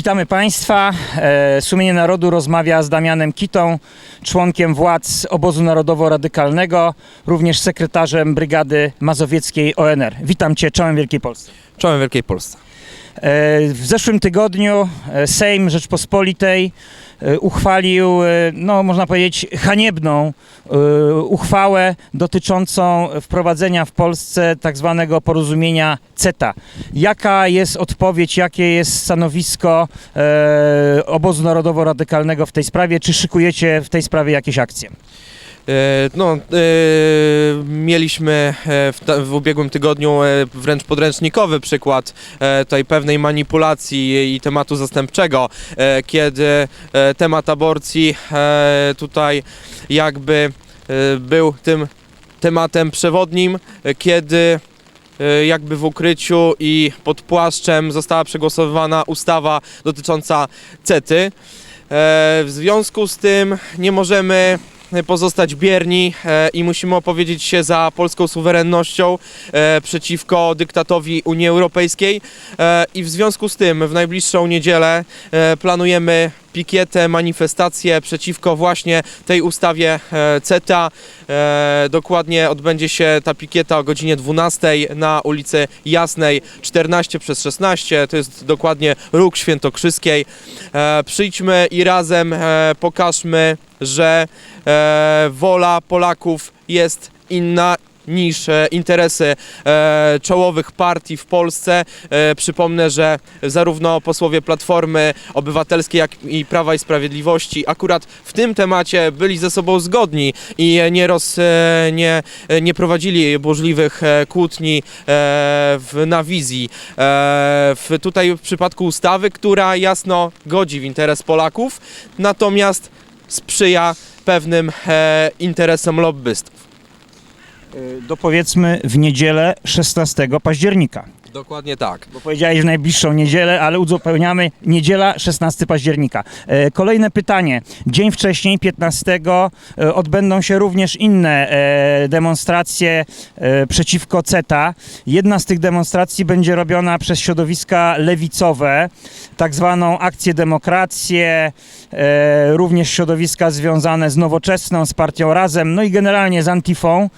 Witamy Państwa. E, Sumienie Narodu rozmawia z Damianem Kitą, członkiem władz Obozu Narodowo-Radykalnego, również sekretarzem Brygady Mazowieckiej ONR. Witam Cię, czołem Wielkiej Polsce. Czołem Wielkiej Polsce. E, W zeszłym tygodniu e, Sejm Rzeczpospolitej e, uchwalił, no można powiedzieć, haniebną uchwałę dotyczącą wprowadzenia w Polsce tak zwanego porozumienia CETA. Jaka jest odpowiedź, jakie jest stanowisko Obozu Narodowo-Radykalnego w tej sprawie? Czy szykujecie w tej sprawie jakieś akcje? E, No, e, mieliśmy e, w, w ubiegłym tygodniu wręcz podręcznikowy przykład tej pewnej manipulacji i tematu zastępczego, kiedy temat aborcji tutaj jakby był tym tematem przewodnim, kiedy jakby w ukryciu i pod płaszczem została przegłosowana ustawa dotycząca CETY. W związku z tym nie możemy pozostać bierni e, i musimy opowiedzieć się za polską suwerennością e, przeciwko dyktatowi Unii Europejskiej. E, i w związku z tym w najbliższą niedzielę planujemy pikietę, manifestację przeciwko właśnie tej ustawie e, CETA. E, Dokładnie odbędzie się ta pikieta o godzinie 12 na ulicy Jasnej 14 przez 16. To jest dokładnie róg Świętokrzyskiej. E, Przyjdźmy i razem pokażmy, że wola Polaków jest inna niż interesy e, czołowych partii w Polsce. E, przypomnę, że zarówno posłowie Platformy Obywatelskiej, jak i Prawa i Sprawiedliwości akurat w tym temacie byli ze sobą zgodni i nie, roz, e, nie, nie prowadzili burzliwych kłótni w, na wizji. W, tutaj w przypadku ustawy, która jasno godzi w interes Polaków, natomiast sprzyja pewnym interesom lobbystów. E, Dopowiedzmy w niedzielę 16 października. Dokładnie tak. Bo powiedziałeś w najbliższą niedzielę, ale uzupełniamy niedziela 16 października. E, Kolejne pytanie. Dzień wcześniej, 15, e, odbędą się również inne e, demonstracje przeciwko CETA. Jedna z tych demonstracji będzie robiona przez środowiska lewicowe, tak zwaną Akcję Demokrację, również środowiska związane z Nowoczesną, z partią Razem, no i generalnie z Antifą.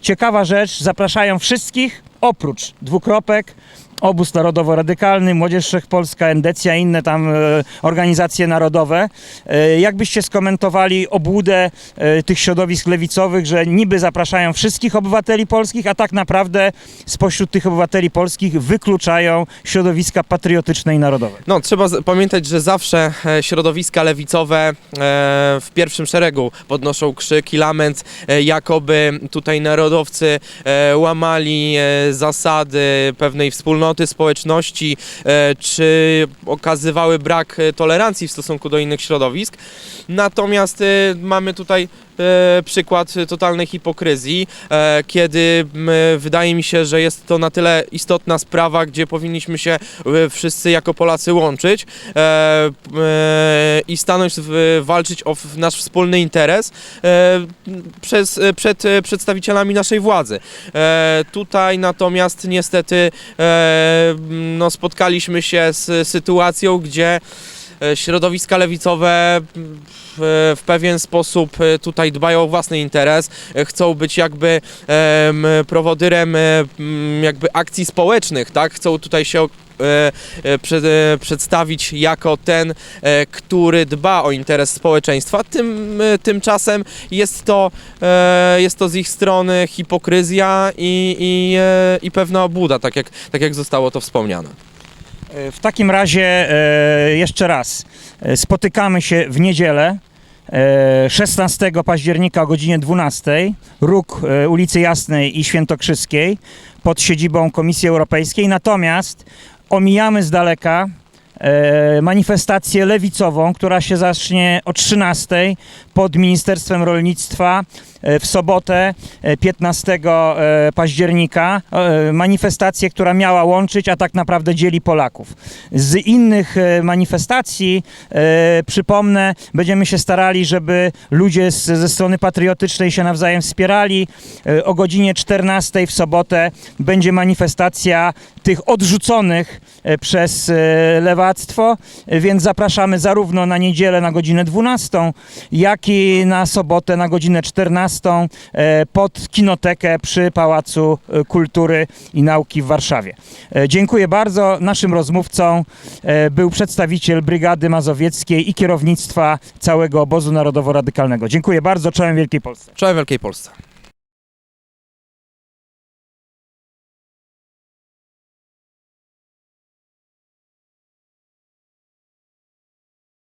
Ciekawa rzecz, zapraszają wszystkich oprócz dwukropek, Obóz Narodowo-Radykalny, Młodzież Wszechpolska, Endecja, inne tam e, organizacje narodowe. E, jak byście skomentowali obłudę e, tych środowisk lewicowych, że niby zapraszają wszystkich obywateli polskich, a tak naprawdę spośród tych obywateli polskich wykluczają środowiska patriotyczne i narodowe? No, trzeba pamiętać, że zawsze środowiska lewicowe w pierwszym szeregu podnoszą krzyk i lament, jakoby tutaj narodowcy łamali zasady pewnej wspólnoty społeczności, e, czy okazywały brak e, tolerancji w stosunku do innych środowisk. Natomiast e, mamy tutaj przykład totalnej hipokryzji, e, kiedy wydaje mi się, że jest to na tyle istotna sprawa, gdzie powinniśmy się e, wszyscy jako Polacy łączyć e, e, i stanąć, walczyć o nasz wspólny interes e, przez, e, przed e, przedstawicielami naszej władzy. E, tutaj natomiast niestety e, no, spotkaliśmy się z sytuacją, gdzie e, środowiska lewicowe w, w pewien sposób e, tutaj dbają o własny interes, e, chcą być jakby em, prowodyrem e, jakby akcji społecznych, tak? Chcą tutaj się e, e, przed, e, przedstawić jako ten, e, który dba o interes społeczeństwa. Tym, e, tymczasem jest to, e, jest to z ich strony hipokryzja i, i, e, i pewna obłuda, tak jak, tak jak zostało to wspomniane. E, W takim razie e, jeszcze raz e, spotykamy się w niedzielę e, 16 października o godzinie 12 róg ulicy Jasnej i Świętokrzyskiej pod siedzibą Komisji Europejskiej. Natomiast omijamy z daleka manifestację lewicową, która się zacznie o 13 pod Ministerstwem Rolnictwa e, w sobotę e, 15 e, października. E, Manifestację, która miała łączyć, a tak naprawdę dzieli Polaków. Z innych manifestacji, przypomnę, będziemy się starali, żeby ludzie z, ze strony patriotycznej się nawzajem wspierali. O godzinie 14 w sobotę będzie manifestacja tych odrzuconych przez lewactwo, więc zapraszamy zarówno na niedzielę na godzinę 12, jak na sobotę na godzinę 14 e, pod kinotekę przy Pałacu e, Kultury i Nauki w Warszawie. E, Dziękuję bardzo. Naszym rozmówcą był przedstawiciel Brygady Mazowieckiej i kierownictwa całego obozu narodowo-radykalnego. Dziękuję bardzo. Czołem Wielkiej Polsce. Czołem Wielkiej Polsce.